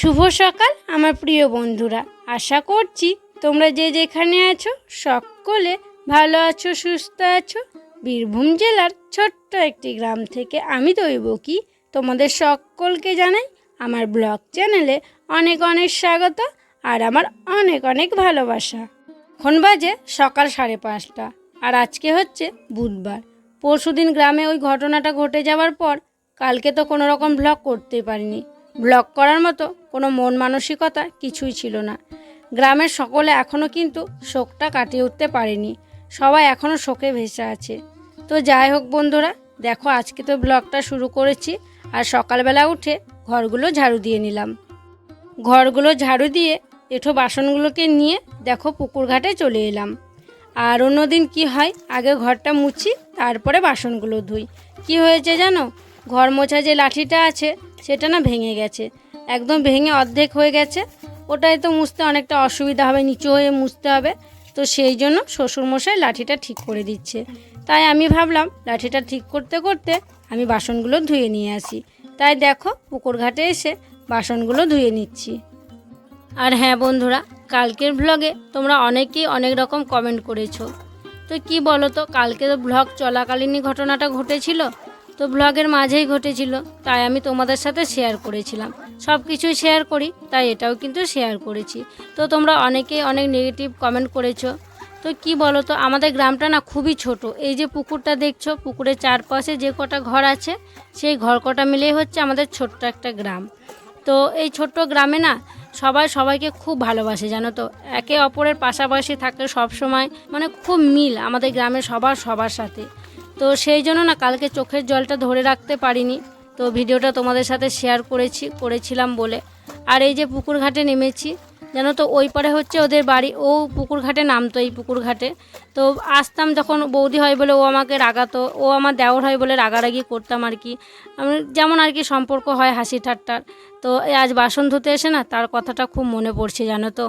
শুভ সকাল, আমার প্রিয় বন্ধুরা। আশা করছি তোমরা যে যেখানে আছো, সকলে ভালো আছো, সুস্থ আছো। বীরভূম জেলার ছোট্ট একটি গ্রাম থেকে আমি দৈব কি, তোমাদের সকলকে জানাই আমার ব্লগ চ্যানেলে অনেক অনেক স্বাগত আর আমার অনেক অনেক ভালোবাসা। এখন বাজে সকাল সাড়ে পাঁচটা আর আজকে হচ্ছে বুধবার। পরশুদিন গ্রামে ওই ঘটনাটা ঘটে যাওয়ার পর কালকে তো কোনো রকম ব্লগ করতেই পারিনি। ব্লগ করার মতো কোনো মন মানসিকতা কিছুই ছিল না। গ্রামের সকলে এখনও কিন্তু শোকটা কাটিয়ে উঠতে পারেনি। সবাই এখনও শোকে ভেসে আছে। তো যাই হোক বন্ধুরা, দেখো আজকে তো ব্লগটা শুরু করেছি আর সকালবেলা উঠে ঘরগুলো ঝাড়ু দিয়ে নিলাম। ঘরগুলো ঝাড়ু দিয়ে এঠো বাসনগুলোকে নিয়ে দেখো পুকুর ঘাটে চলে এলাম। আর অন্যদিন কি হয়, আগে ঘরটা মুছি, তারপরে বাসনগুলো ধুই। কি হয়েছে জানো? ঘর মোছা যে লাঠিটা আছে সেটা না ভেঙে গেছে। একদম ভেঙে অর্ধেক হয়ে গেছে। ওটাই তো মুছতে অনেকটা অসুবিধা হবে, নিচু হয়ে মুছতে হবে। তো সেই জন্য শ্বশুরমশাই লাঠিটা ঠিক করে দিচ্ছে। তাই আমি ভাবলাম, লাঠিটা ঠিক করতে করতে আমি বাসনগুলো ধুয়ে নিয়ে আসি। তাই দেখো পুকুর ঘাটে এসে বাসনগুলো ধুয়ে নিচ্ছি। আর হ্যাঁ বন্ধুরা, কালকের ব্লগে তোমরা অনেকেই অনেক রকম কমেন্ট করেছ। তো কি বলো তো কালকে তো ব্লগ চলাকালীনই ঘটনাটা ঘটেছিল। তো ব্লগের মাঝেই ঘটেছিল, তাই আমি তোমাদের সাথে শেয়ার করেছিলাম। সব কিছুই শেয়ার করি, তাই এটাও কিন্তু শেয়ার করেছি। তো তোমরা অনেকেই অনেক নেগেটিভ কমেন্ট করেছ। তো কি বলো তো আমাদের গ্রামটা না খুবই ছোট। এই যে পুকুরটা দেখছ, পুকুরের চারপাশে যে কটা ঘর আছে, সেই ঘর কটা মিলেই হচ্ছে আমাদের ছোট্ট একটা গ্রাম। তো এই ছোট্ট গ্রামে না সবাই সবাইকে খুব ভালোবাসে, জানো তো? একে অপরের পাশাপাশি থাকে সব সময় মানে খুব মিল আমাদের গ্রামের সবার সবার সাথে। তো সেই জন্য না কালকে চোখের জলটা ধরে রাখতে পারিনি। তো ভিডিওটা তোমাদের সাথে শেয়ার করেছি, করেছিলাম বলে। আর এই যে পুকুর ঘাটে নেমেছি, জানো তো ওই পারে হচ্ছে ওদের বাড়ি, ও পুকুর ঘাটে নামতো এই পুকুর ঘাটে। তো আসতাম যখন বৌদি হয় বলে ও আমাকে রাগাতো, ও আমার দেওর হয় বলে রাগারাগি করতাম আর কি। যেমন আর কি সম্পর্ক হয় হাসি ঠাট্টার। তো আজ বাসন ধুতে এসে না তার কথাটা খুব মনে পড়ছে, জানো তো।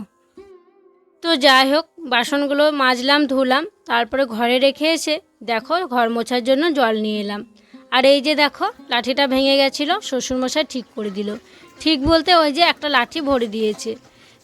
তো যাই হোক, বাসনগুলো মাজলাম, ধুলাম, তারপরে ঘরে রেখে এসে দেখো ঘর মোছার জন্য জল নিয়ে এলাম। আর এই যে দেখো, লাঠিটা ভেঙে গেছিল, শ্বশুরমশাই ঠিক করে দিল। ঠিক বলতে ওই যে একটা লাঠি ভরে দিয়েছে।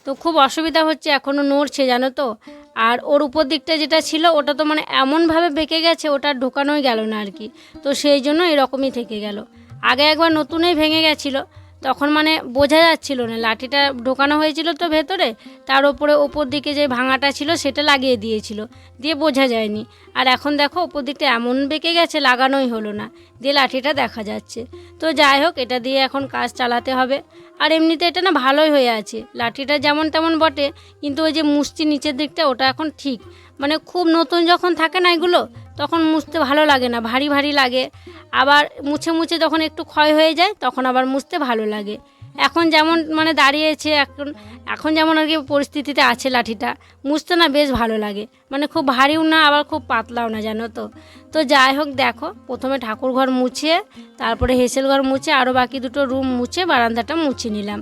তো খুব অসুবিধা হচ্ছে এখনও নড়ছে, জানো তো? আর ওর উপর দিকটা যেটা ছিল, ওটা তো মানে এমনভাবে বেঁকে গেছে, ওটা ঢোকানোই গেল না আর কি। তো সেই জন্য এরকমই থেকে গেল। আগে একবার নতুনই ভেঙে গেছিল তখন মানে বোঝা যাচ্ছিল না, লাঠিটা ঢোকানো হয়েছিল তো ভেতরে, তার ওপরে ওপর দিকে যে ভাঙাটা ছিল সেটা লাগিয়ে দিয়েছিল, দিয়ে বোঝা যায়নি। আর এখন দেখো ওপর দিকটা এমন বেঁকে গেছে, লাগানোই হলো না, দিয়ে লাঠিটা দেখা যাচ্ছে। তো যাই হোক, এটা দিয়ে এখন কাজ চালাতে হবে। আর এমনিতে এটা না ভালোই হয়ে আছে। লাঠিটা যেমন তেমন বটে, কিন্তু ওই যে মুষ্টি নিচের দিকটা, ওটা এখন ঠিক। মানে খুব নতুন যখন থাকে না এগুলো, তখন মুছতে ভালো লাগে না, ভারী ভারী লাগে। আবার মুছে মুছে যখন একটু ক্ষয় হয়ে যায়, তখন আবার মুছতে ভালো লাগে। এখন যেমন মানে দাঁড়িয়েছে, এখন এখন যেমন আর কি পরিস্থিতিতে আছে লাঠিটা, মুছতে না বেশ ভালো লাগে। মানে খুব ভারীও না, আবার খুব পাতলাও না, জানো তো। তো যাই হোক, দেখো, প্রথমে ঠাকুর ঘর মুছিয়ে, তারপরে হেসেল ঘর মুছে আরও বাকি দুটো রুম মুছে, বারান্দাটা মুছে নিলাম।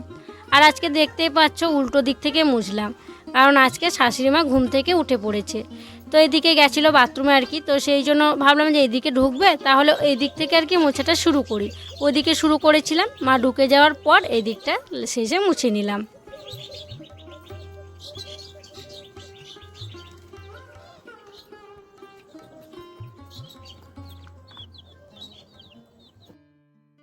আর আজকে দেখতেই পাচ্ছ, উল্টো দিক থেকে মুছলাম। কারণ আজকে শাশুড়ি মা ঘুম থেকে উঠে পড়েছে। তো এদিকে গেছিল বাথরুমে আর কি, তো সেই জন্য ভাবলাম যে এদিকে ঢুকবে, তাহলে এই দিক থেকে আর কি মোছাটা শুরু করি। ওইদিকে শুরু করেছিলাম, মা ঢুকে যাওয়ার পর এই দিকটা শেষে মুছে নিলাম।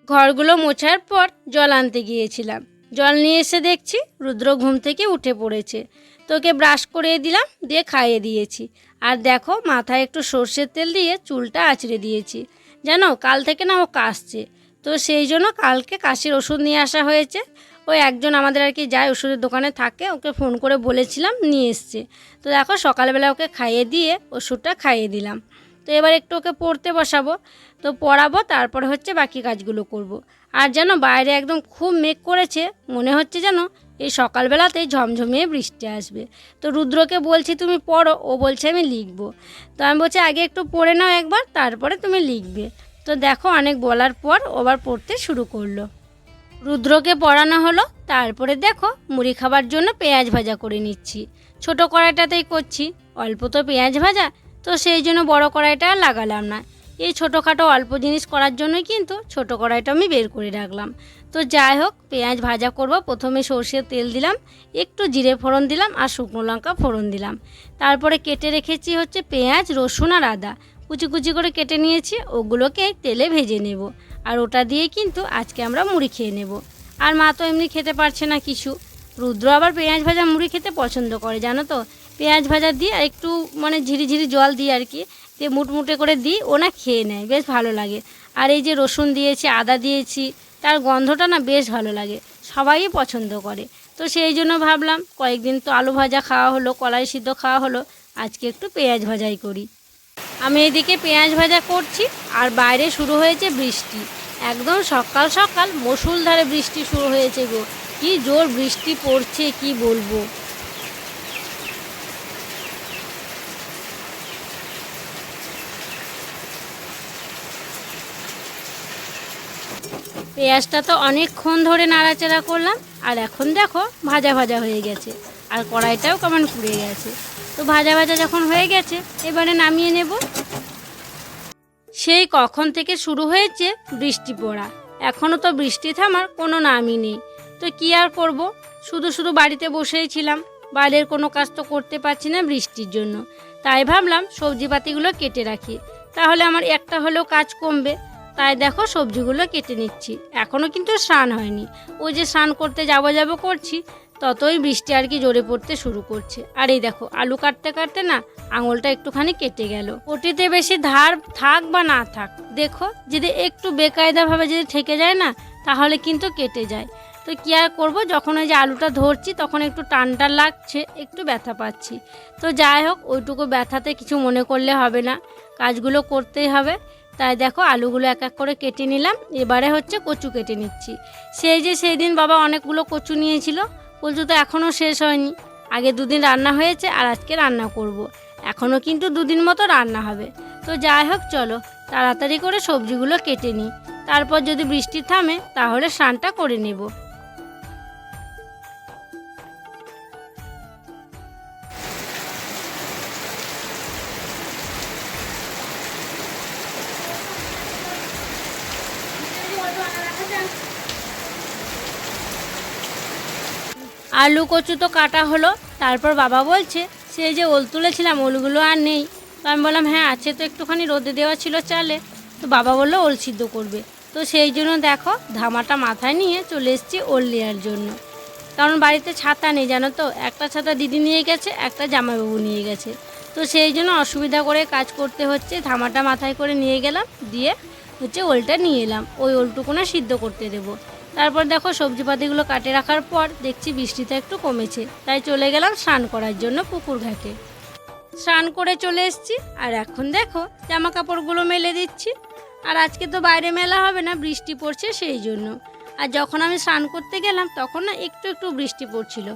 ঘরগুলো মোছার পর জল আনতে গিয়েছিলাম। জল নিয়ে এসে দেখছি, রুদ্র ঘুম থেকে উঠে পড়েছে। তোকে ব্রাশ করিয়ে দিলাম, দিয়ে খাইয়ে দিয়েছি। আর দেখো, মাথায় একটু সর্ষের তেল দিয়ে চুলটা আঁচড়ে দিয়েছি। জানো, কাল থেকে না ও কাশছে। তো সেই জন্য কালকে কাশির ওষুধ নিয়ে আসা হয়েছে। ওই একজন আমাদের আর কি যায় ওষুধের দোকানে থাকে, ওকে ফোন করে বলেছিলাম, নিয়ে এসছে। তো দেখো, সকালবেলা ওকে খাইয়ে দিয়ে ওষুধটা খাইয়ে দিলাম। তো এবার একটু ওকে পড়তে বসাবো। তো পড়াবো, তারপরে হচ্ছে বাকি কাজগুলো করব। আর যেন বাইরে একদম খুব মেঘ করেছে, মনে হচ্ছে যেন এই সকালবেলাতেই ঝমঝমিয়ে বৃষ্টি আসবে। তো রুদ্রকে বলছি, তুমি পড়ো। ও বলছে, আমি লিখব। তো আমি বলছি, আগে একটু পড়ে নাও একবার, তারপরে তুমি লিখবে। তো দেখো, অনেক বলার পর ওবার পড়তে শুরু করল। রুদ্রকে পড়ানো হলো, তারপরে দেখো, মুড়ি খাবার জন্য পেঁয়াজ ভাজা করে নিচ্ছি। ছোট কড়াইটাতেই করছি, অল্প তো পেঁয়াজ ভাজা, তো সেই জন্য বড় কড়াইটা লাগালাম না। এই ছোটোখাটো অল্প জিনিস করার জন্যই কিন্তু ছোটো কড়াইটা আমি বের করে রাখলাম। তো যাই হোক, পেঁয়াজ ভাজা করব। প্রথমে সর্ষের তেল দিলাম, একটু জিরে ফোড়ন দিলাম আর শুকনো লঙ্কা ফোড়ন দিলাম। তারপরে কেটে রেখেছি হচ্ছে পেঁয়াজ, রসুন আর আদা। কুচি কুচি করে কেটে নিয়েছি, ওগুলোকে তেলে ভেজে নেব। আর ওটা দিয়ে কিন্তু আজকে আমরা মুড়ি খেয়ে নেব। আর মা তো এমনি খেতে পারছে না কিছু। রুদ্র আবার পেঁয়াজ ভাজা মুড়ি খেতে পছন্দ করে, জানো তো? পেঁয়াজ ভাজা দিয়ে একটু মানে ঝিরি ঝিরি জল দিয়ে আর কি দিয়ে মুটমুটে করে দিই, ও না খেয়ে নেয়, বেশ ভালো লাগে। আর এই যে রসুন দিয়েছি, আদা দিয়েছি, তার গন্ধটা না বেশ ভালো লাগে সবাই পছন্দ করে। তো সেই জন্য ভাবলাম, কয়েকদিন তো আলু ভাজা খাওয়া হলো, কলাই সিদ্ধ খাওয়া হলো, আজকে একটু পেঁয়াজ ভাজাই করি। আমি এদিকে পেঁয়াজ ভাজা করছি, আর বাইরে শুরু হয়েছে বৃষ্টি। একদম সকাল সকাল মুসুলধারে বৃষ্টি শুরু হয়েছে গো। কি জোর বৃষ্টি পড়ছে, কি বলব? পেঁয়াজটা তো অনেকক্ষণ ধরে নাড়াচাড়া করলাম, আর এখন দেখো ভাজা ভাজা হয়ে গেছে, আর কড়াইটাও কেমন পুড়ে গেছে। তো ভাজা ভাজা যখন হয়ে গেছে, এবারে নামিয়ে নেব। সেই কখন থেকে শুরু হয়েছে বৃষ্টি পড়া এখনও তো বৃষ্টি থামার কোনো নামই নেই। তো কি আর করব? শুধু শুধু বাড়িতে বসেই ছিলাম, বাইরের কোনো কাজ তো করতে পারছি না বৃষ্টির জন্য। তাই ভাবলাম সবজিপাতিগুলো কেটে রাখি, তাহলে আমার একটা হলেও কাজ কমবে। তাই দেখো সবজিগুলো কেটে নিচ্ছি। এখনও কিন্তু স্নান হয়নি। ওই যে স্নান করতে যাব যাব করছি, ততই বৃষ্টি আর কি জোরে পড়তে শুরু করছে। আর এই দেখো, আলু কাটতে কাটতে না আঙুলটা একটুখানি কেটে গেল। ওটিতে বেশি ধার থাক বা না থাক, দেখো, যদি একটু বেকায়দাভাবে যদি ঠেকে যায় না, তাহলে কিন্তু কেটে যায়। তো কী আর করব, যখন ওই যে আলুটা ধরছি, তখন একটু টান টান লাগছে, একটু ব্যথা পাচ্ছি। তো যাই হোক, ওইটুকু ব্যথাতে কিছু মনে করলে হবে না, কাজগুলো করতেই হবে। তাই দেখো আলুগুলো এক এক করে কেটে নিলাম। এবারে হচ্ছে কচু কেটে নিচ্ছি। সেই যে সেই দিন বাবা অনেকগুলো কচু নিয়েছিল, কচু তো এখনও শেষ হয়নি। আগে দুদিন রান্না হয়েছে আর আজকে রান্না করব। এখনও কিন্তু দুদিন মতো রান্না হবে। তো যাই হোক, চলো তাড়াতাড়ি করে সবজিগুলো কেটে নিই। তারপর যদি বৃষ্টি থামে, তাহলে স্নানটা করে নেব। আলু কচু তো কাটা হলো, তারপর বাবা বলছে, সে যে ওল তুলেছিলাম, ওলগুলো আর নেই। তো আমি বললাম হ্যাঁ আছে তো একটুখানি রোদে দেওয়া ছিল চালে। তো বাবা বলল, ওল সিদ্ধ করবে। তো সেই জন্য দেখো, ধামাটা মাথায় নিয়ে চলে এসেছি ওল নেওয়ার জন্য। কারণ বাড়িতে ছাতা নেই, জানো তো? একটা ছাতা দিদি নিয়ে গেছে, একটা জামাইবাবু নিয়ে গেছে। তো সেই জন্য অসুবিধা করে কাজ করতে হচ্ছে, ধামাটা মাথায় করে নিয়ে গেলাম, দিয়ে হচ্ছে ওলটা নিয়ে এলাম। ওই ওলটুকু না সিদ্ধ করতে দেবো। তারপর দেখো সবজিপাতিগুলো কাটে রাখার পর দেখছি বৃষ্টিটা একটু কমেছে। তাই চলে গেলাম স্নান করার জন্য পুকুর ঘাটে। স্নান করে চলে এসেছি, আর এখন দেখো জামা কাপড়গুলো মেলে দিচ্ছি। আর আজকে তো বাইরে মেলা হবে না, বৃষ্টি পড়ছে সেই জন্য। আর যখন আমি স্নান করতে গেলাম, তখন না একটু একটু বৃষ্টি পড়ছিল।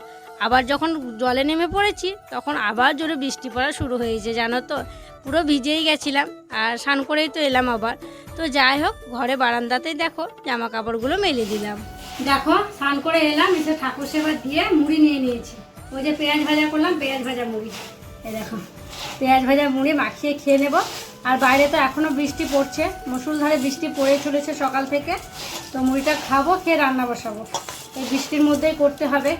আবার যখন জলে নেমে পড়েছি, তখন আবার জোরে বৃষ্টি পড়া শুরু হয়েছে, জানো তো? পুরো ভিজেই গেছিলাম আর স্নান করেই তো এলাম আবার। তো যাই হোক, ঘরে বারান্দাতেই দেখো জামা কাপড়গুলো মেলে দিলাম। দেখো, স্নান করে এলাম, এসে ঠাকুর সেবা দিয়ে মুড়ি নিয়ে নিয়েছি। ওই যে পেঁয়াজ ভাজা করলাম, পেঁয়াজ ভাজা মুড়ি। এই দেখো, পেঁয়াজ ভাজা মুড়ি মাখিয়ে খেয়ে নেব। আর বাইরে তো এখনও বৃষ্টি পড়ছে মুসুলধারে বৃষ্টি পড়ে চলেছে সকাল থেকে। তো মুড়িটা খাব, খেয়ে রান্না বসাবো। এই বৃষ্টির মধ্যেই করতে হবে।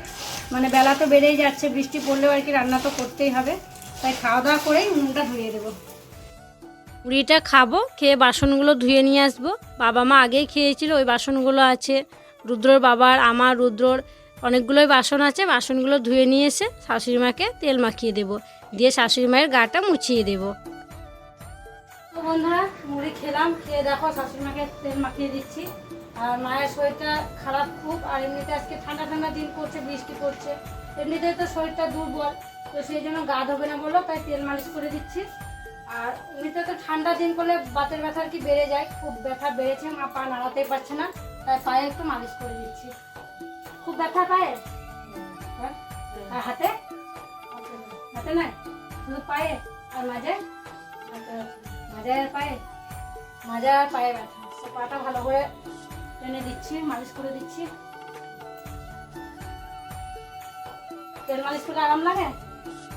মানে বেলা তো বেড়েই যাচ্ছে, বৃষ্টি পড়লেও আর কি রান্না তো করতেই হবে। তাই খাওয়া দাওয়া করেই উনুনটা ধুয়ে দেবো। মুড়িটা খাব খেয়ে বাসনগুলো ধুয়ে নিয়ে আসব। বাবা মা আগেই খেয়েছিল ওই বাসনগুলো আছে। রুদ্রর বাবার আমার রুদ্রর অনেকগুলোই বাসন আছে। বাসনগুলো ধুয়ে নিয়ে এসে শাশুড়ি মাকে তেল মাখিয়ে দেবো। দিয়ে শাশুড়ি মায়ের গাটা মুছিয়ে দেবো। তো বন্ধুরা মুড়ি খেলাম খেয়ে দেখো শাশুড়ি মাকে তেল মাখিয়ে দিচ্ছি। আর মায়ের শরীরটা খারাপ খুব আর এমনিতে আজকে ঠান্ডা ঠান্ডা দিন করছে বৃষ্টি পড়ছে। এমনিতে তো শরীরটা দুর্বল। তো সেই জন্য গা ধোবে না বলল, তাই তেল মালিশ করে দিচ্ছি। আর এমনিতে তো ঠান্ডা দিন করলে বাতের ব্যথা আর কি বেড়ে যায়, খুব ব্যথা বেড়েছে, মা পা নাড়াতেই পারছে না, তাই পায়ে একটু মালিশ করে দিচ্ছি। খুব ব্যথা পায়ে? হ্যাঁ? আর হাতে? হাতে নাই শুধু পায়ে আর মাঝে? মাঝে আর পায়ে? মাঝে আর পায়ে ব্যথা। পাটা ভালো করে টেনে দিচ্ছি, মালিশ করে দিচ্ছি। তেল মালিশ করলে আরাম লাগে?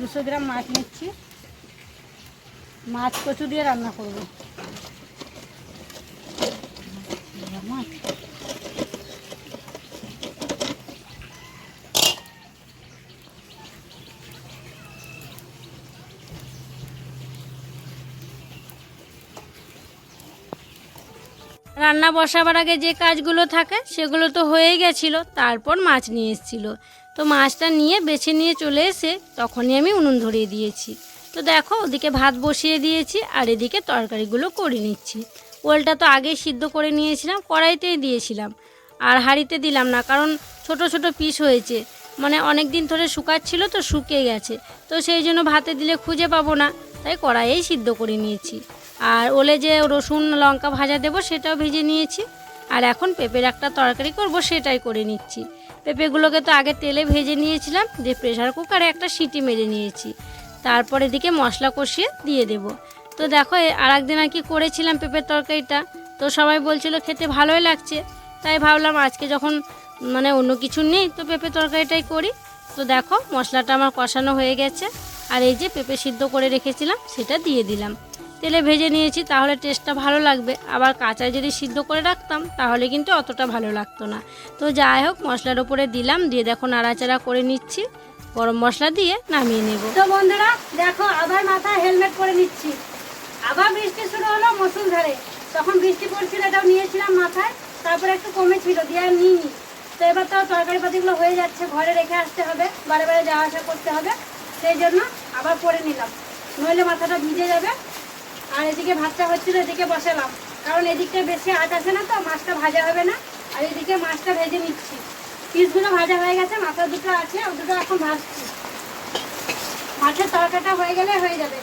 দুশো গ্রাম মাছ নিচ্ছি। মাছ কচু দিয়ে রান্না করব। রান্না বসাবার আগে যে কাজগুলো থাকে, সেগুলো তো হয়েই গেছিল, তারপর মাছ নিয়ে এসেছিল। তো মাছটা নিয়ে বেছে নিয়ে চলে এসে তখনই আমি উনুন ধরিয়ে দিয়েছি। তো দেখো, ওদিকে ভাত বসিয়ে দিয়েছি আর এদিকে তরকারিগুলো করে নিচ্ছি। ওলটা তো আগেই সিদ্ধ করে নিয়েছিলাম, কড়াইতেই দিয়েছিলাম। আর হাঁড়িতে দিলাম না, কারণ ছোট ছোট পিস হয়েছে। মানে অনেক দিন ধরে শুকাচ্ছিল তো শুকিয়ে গেছে। তো সেই জন্য ভাতে দিলে খুঁজে পাবো না, তাই কড়াইয়েই সিদ্ধ করে নিয়েছি। আর ওলে যে রসুন, লঙ্কা ভাজা দেবো সেটাও ভেজে নিয়েছি। আর এখন পেঁপের একটা তরকারি করব, সেটাই করে নিচ্ছি। পেঁপেগুলোকে তো আগে তেলে ভেজে নিয়েছিলাম, দিয়ে প্রেশার কুকারে একটা সিটি মেরে নিয়েছি। তারপর এদিকে মশলা কষিয়ে দিয়ে দেব। তো দেখো আর একদিন আর কি করেছিলাম পেঁপের তরকারিটা। তো সবাই বলছিল খেতে ভালোই লাগছে। তাই ভাবলাম আজকে যখন মানে অন্য কিছু নেই, তো পেঁপে তরকারিটাই করি। তো দেখো, মশলাটা আমার কষানো হয়ে গেছে। আর এই যে পেঁপে সিদ্ধ করে রেখেছিলাম, সেটা দিয়ে দিলাম। তেলে ভেজে নিয়েছি, তাহলে টেস্টটা ভালো লাগবে। আবার কাঁচায় যদি সিদ্ধ করে রাখতাম, তাহলে কিন্তু অতটা ভালো লাগতো না। তো যাই হোক, মশলার উপরে দিলাম, দিয়ে দেখো নাড়াচাড়া করে নিচ্ছি। গরম মশলা দিয়ে নামিয়ে নেব। তো বন্ধুরা, দেখো, আবার মাথায় হেলমেট পরে নিচ্ছি। আবার বৃষ্টি শুরু হলো মসুল ধারে। তখন বৃষ্টি পড়ছিল, এটাও নিয়েছিলাম মাথায়। তারপরে একটু কমেছিল, দিয়ে আর নিইনি। তো এবার তো তরকারি পাতিগুলো হয়ে যাচ্ছে, ঘরে রেখে আসতে হবে, বারে বারে যাওয়া আসা করতে হবে। সেই জন্য আবার পরে নিলাম। নইলে মাথাটা ভিজে যাবে। আর এদিকে ভাতটা হচ্ছিল, এদিকে বসালাম। কারণ এদিকটা বেশি আট আছে না তো, মাছটা ভাজা হবে না। আর এদিকে মাছটা ভেজে নিচ্ছি। পিসগুলো ভাজা হয়ে গেছে মাথা দুটো আছে ও দুটো এখন ভাজছি। মাছের তরকারিটা হয়ে গেলে হয়ে যাবে।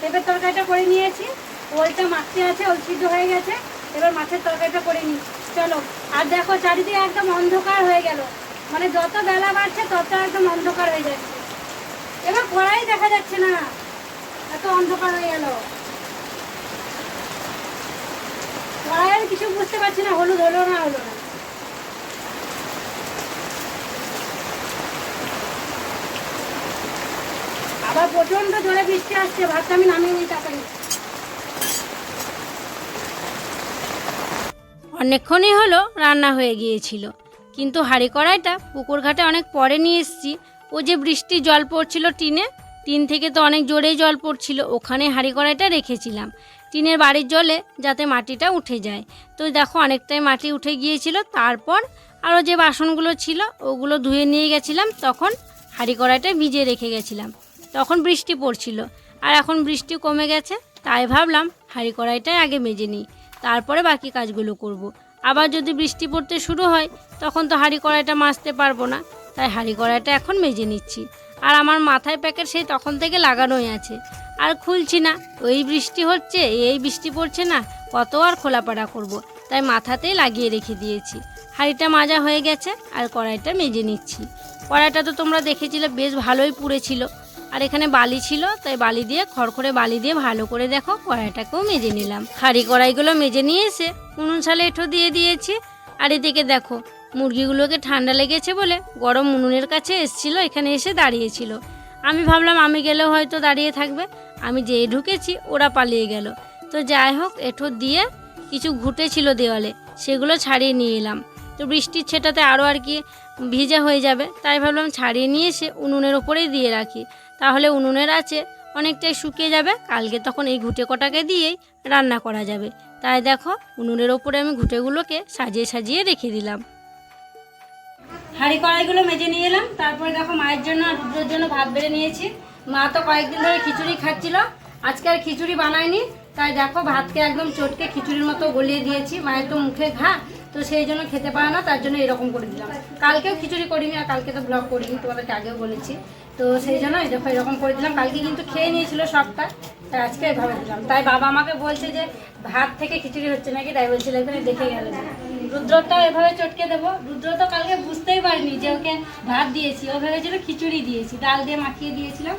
পেঁপের তরকারিটা করে নিয়েছি, ওলটা মাছটি আছে, ওল সিদ্ধ হয়ে গেছে। এবার মাছের তরকারিটা করে নিই। চলো, আর দেখো চারিদিকে একদম অন্ধকার হয়ে গেল। মানে যত বেলা বাড়ছে, তত একদম অন্ধকার হয়ে যাচ্ছে। এবার কড়াই দেখা যাচ্ছে না। এত অন্ধকার হয়ে গেল। কিছু বুঝতে পারছি না, হলুদ হলো না হলো না আবার প্রচণ্ড জোরে বৃষ্টি আসছে ভাতটা আমি নামিয়ে নিই তাড়াতাড়ি। অনেকক্ষণই হলো, রান্না হয়ে গিয়েছিল। কিন্তু হাঁড়ি কড়াইটা পুকুর ঘাটে অনেক পরে নিয়ে এসেছি। ও যে বৃষ্টি জল পড়ছিল টিনে, টিন থেকে তো অনেক জোরেই জল পড়ছিল, ওখানে হাঁড়ি কড়াইটা রেখেছিলাম। টিনের বাড়ির জলে যাতে মাটিটা উঠে যায়। তো দেখো অনেকটাই মাটি উঠে গিয়েছিল, তারপর আরও যে বাসনগুলো ছিল ওগুলো ধুয়ে নিয়ে গেছিলাম, তখন হাঁড়ি কড়াইটা ভিজিয়ে রেখে গেছিলাম। তখন বৃষ্টি পড়ছিল, আর এখন বৃষ্টি কমে গেছে, তাই ভাবলাম হাঁড়ি কড়াইটাই আগে মেজে নিই, তারপরে বাকি কাজগুলো করব। আবার যদি বৃষ্টি পড়তে শুরু হয়, তখন তো হাঁড়ি কড়াইটা মাজতে পারব না, তাই হাঁড়ি কড়াইটা এখন মেজে নিচ্ছি। আর আমার মাথায় প্যাকেট সেই তখন থেকে লাগানোই আছে। আর খুলছি না। ওই বৃষ্টি হচ্ছে, এই বৃষ্টি পড়ছে না, কত আর খোলাপাড়া করব। তাই মাথাতেই লাগিয়ে রেখে দিয়েছি। হাঁড়িটা মাজা হয়ে গেছে আর কড়াইটা মেজে নিচ্ছি। কড়াইটা তো তোমরা দেখেছিলে, বেশ ভালোই পুড়েছিল আর এখানে বালি ছিল, তাই বালি দিয়ে, খড়খড়ে বালি দিয়ে ভালো করে দেখো, কড়াইটাকেও মেজে নিলাম। হাঁড়ি কড়াইগুলো মেজে নিয়ে এসে উনুন সালে এঁঠো দিয়ে দিয়েছি। আর এদিকে দেখো, মুরগিগুলোকে ঠান্ডা লেগেছে বলে গরম উনুনের কাছে এসছিল, এখানে এসে দাঁড়িয়েছিল। আমি ভাবলাম আমি গেলেও হয়তো দাঁড়িয়ে থাকবে। আমি যেই ঢুকেছি, ওরা পালিয়ে গেল। তো যাই হোক, এঁঠো দিয়ে কিছু ঘুটে ছিল দেওয়ালে, সেগুলো ছাড়িয়ে নিয়ে এলাম। তো বৃষ্টির ছেটাতে আরও আর কি ভিজা হয়ে যাবে, তাই ভাবলাম ছাড়িয়ে নিয়ে এসে উনুনের ওপরেই দিয়ে রাখি। তাহলে উনুনের আছে অনেকটাই শুকিয়ে যাবে, কালকে তখন এই ঘুটে কটাকে দিয়েই রান্না করা যাবে। তাই দেখো, উনুনের ওপরে আমি ঘুটেগুলোকে সাজিয়ে সাজিয়ে রেখে দিলাম। হাঁড়ি কড়াইগুলো মেজে নিয়ে এলাম। তারপরে দেখো মায়ের জন্য আর দুটোর জন্য ভাত বেড়ে নিয়েছি। মা তো কয়েকদিন ধরে খিচুড়ি খাচ্ছিল। আজকে আর খিচুড়ি বানাইনি তাই দেখো ভাতকে একদম চটকে খিচুড়ির মতো গলিয়ে দিয়েছি, মায়ের তো মুখে ঘা, তো সেই জন্য খেতে পারে না, তার জন্য এরকম করে দিলাম। কালকেও খিচুড়ি করিনি আর কালকে তো ব্লগ করিনি, তোমাদেরকে আগেও বলেছি। তো সেই জন্য দেখো এরকম করে দিলাম, কালকে কিন্তু খেয়ে নিয়েছিল সবটা, তাই আজকে এভাবে দিলাম। তাই বাবা আমাকে বলছে যে ভাত থেকে খিচুড়ি হচ্ছে নাকি, তাই বলছিল এখানে দেখে গেল। রুদ্রটাও এভাবে চটকে দেবো, রুদ্র তো কালকে বুঝতেই পারিনি যে ওকে ভাত দিয়েছি, ও ভেবেছিল খিচুড়ি দিয়েছি, ডাল দিয়ে মাখিয়ে দিয়েছিলাম।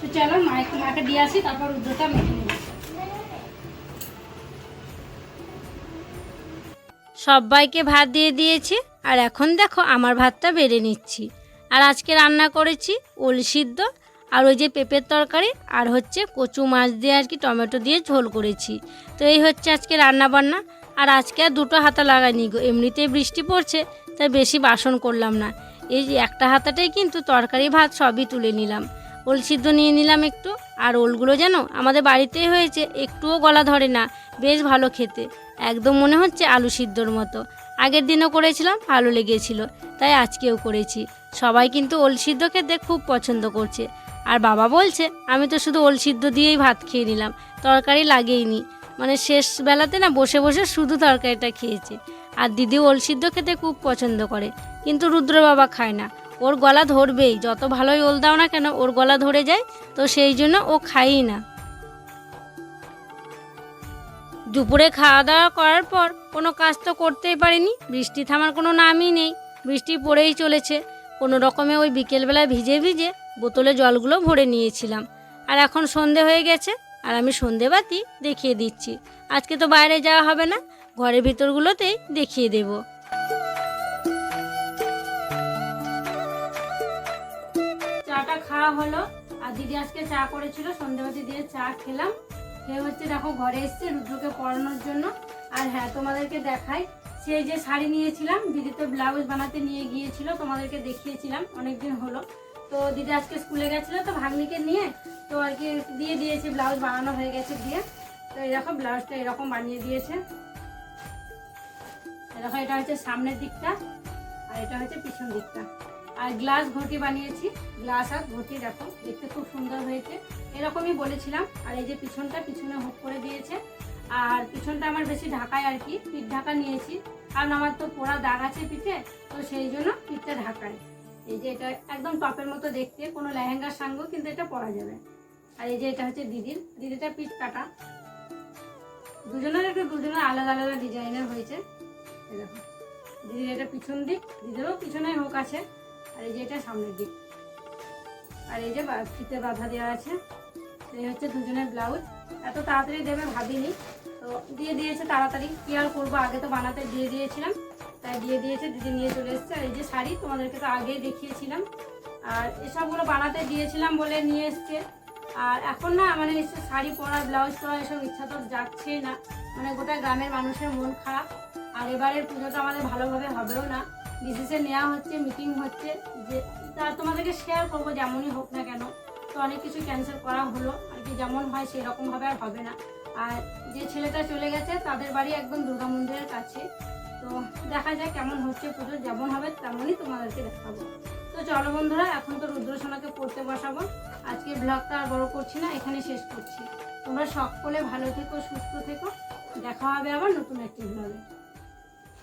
তো চলো মাকে মাকে দিয়ে আসি, তারপর রুদ্রটা মেখে নেব। সবাইকে ভাত দিয়ে দিয়েছি, আর এখন দেখো আমার ভাতটা বেড়ে নিচ্ছি। আর আজকে রান্না করেছি ওল সিদ্ধ, আর ওই যে পেঁপের তরকারি, আর হচ্ছে কচু মাছ দিয়ে আর কি টমেটো দিয়ে ঝোল করেছি। তো এই হচ্ছে আজকে রান্না বান্না আর আজকে আর দুটো হাতা লাগাইনি গো। এমনিতেই বৃষ্টি পড়ছে, তাই বেশি বাসন করলাম না। এই যে একটা হাতাটাই কিন্তু তরকারি, ভাত সবই তুলে নিলাম। ওল সিদ্ধ নিয়ে নিলাম একটু, আর ওলগুলো যেন আমাদের বাড়িতেই হয়েছে, একটুও গলা ধরে না, বেশ ভালো খেতে। একদম মনে হচ্ছে আলু সিদ্ধর মতো। আগের দিনও করেছিলাম ভালো লেগেছিল, তাই আজকেও করেছি। সবাই কিন্তু ওল সিদ্ধ খেতে খুব পছন্দ করছে। আর বাবা বলছে, আমি তো শুধু ওল সিদ্ধ দিয়েই ভাত খেয়ে নিলাম, তরকারি লাগেইনি। মানে শেষ বেলাতে না বসে বসে শুধু তরকারিটা খেয়েছে। আর দিদি ওল সিদ্ধ খেতে খুব পছন্দ করে, কিন্তু রুদ্র বাবা খায় না। ওর গলা ধরবেই, যত ভালোই ওল দাও না কেন, ওর গলা ধরে যায়, তো সেই জন্য ও খায়ই না। দুপুরে খাওয়া দাওয়া করার পর কোনো কাজ তো করতেই পারিনি। বৃষ্টি থামার কোনো নামই নেই। বৃষ্টি পড়েই চলেছে। কোনো রকমে ওই বিকেলবেলায় ভিজে ভিজে বোতলে জলগুলো ভরে নিয়েছিলাম। আর এখন সন্ধে হয়ে গেছে, আর আমি সন্ধেবাতি দেখিয়ে দিচ্ছি। আজকে তো বাইরে যাওয়া হবে না, ঘরের ভিতরগুলোতেই দেখিয়ে দেব। চাটা খাওয়া হলো, আর দিদি আজকে চা করেছিল, সন্ধেবাতি দিয়ে চা খেলাম। খেয়ে হচ্ছে দেখো ঘরে এসছে রুদ্রকে পড়ানোর জন্য। আর হ্যাঁ তোমাদেরকে দেখাই সেই যে শাড়ি নিয়েছিলাম দিদি তো ব্লাউজ বানাতে নিয়ে গিয়েছিল, তোমাদেরকে দেখিয়েছিলাম, অনেকদিন হলো। তো দিদি আজকে স্কুলে গেছিল তো ভাগ্নিকে নিয়ে, তো আর কি দিয়ে দিয়েছে, ব্লাউজ বানানো হয়ে গেছে দিয়ে। তো এরকম ব্লাউজটা এরকম বানিয়ে দিয়েছে। এরকম এটা হচ্ছে সামনের দিকটা, আর এটা হচ্ছে পিছন দিকটা। আর গ্লাস ঘটি বানিয়েছি। গ্লাস আর ঘটি দেখো, দেখতে খুব সুন্দর হয়েছে। এরকমই বলেছিলাম, আর এই যে পিছনটা পিছনে হুক করে দিয়েছে। আর পিছনটা আমার বেশি ঢাকায় আর কি, পিঠ ঢাকা নিয়েছি। কারণ আমার তো পোড়া দাগ আছে পিঠে, তো সেই জন্য পিঠটা ঢাকায়। এই যে এটা একদম টপের মতো দেখতে, কোনো লেহেঙ্গার সঙ্গেও কিন্তু এটা পরা যাবে। আর এই যে এটা হচ্ছে দিদির, দিদিটা পিঠ কাটা। দুজনের একটু দুজনের আলাদা আলাদা ডিজাইনের হয়েছে। দেখো, দিদির এটা পিছন দিক, দিদিরও পিছনে হোক আছে। আর এই যে এটা সামনের দিক। আর এই যে ফিতে বাঁধা দেওয়া আছে। এই হচ্ছে দুজনের ব্লাউজ। এত তাড়াতাড়ি দেবে ভাবিনি। তো দিয়ে দিয়েছে তাড়াতাড়ি। কি আর করব, আগে তো বানাতে দিয়ে দিয়েছিলাম। তাই দিয়ে দিয়েছে, দিদি নিয়ে চলে এসেছে। আর এই যে শাড়ি, তোমাদেরকে তো আগেই দেখিয়েছিলাম। আর এসবগুলো বানাতে দিয়েছিলাম বলে নিয়ে এসছে। আর এখন না মানে এসে শাড়ি পরা ব্লাউজ পরা এসব ইচ্ছা তো যাচ্ছেই না। মানে গোটা গ্রামের মানুষের মন খারাপ। আর এবারের পুজোটা আমাদের ভালোভাবে হবেও না। ডিসিশন নেওয়া হচ্ছে মিটিং হচ্ছে, যে তা তোমাদেরকে শেয়ার করব যেমনই হোক না কেন। তো অনেক কিছু ক্যান্সেল করা হলো। আর কি যেমন হয় সেরকমভাবে আর হবে না। আর যে ছেলেটা চলে গেছে, তাদের বাড়ি একদম দুর্গা মন্দিরের কাছে। তো দেখা যায় কেমন হচ্ছে পুজো, যেমন হবে তেমনই তোমাদেরকে দেখাবো। তো চলো বন্ধুরা, এখন তো রুদ্রসোনাকে পড়তে বসাবো। আজকে ব্লগটা আর বড় করছি না, এখানে শেষ করছি। তোমরা সকলে ভালো থেকো, সুস্থ থেকো। দেখা হবে আবার নতুন একটি ব্লগে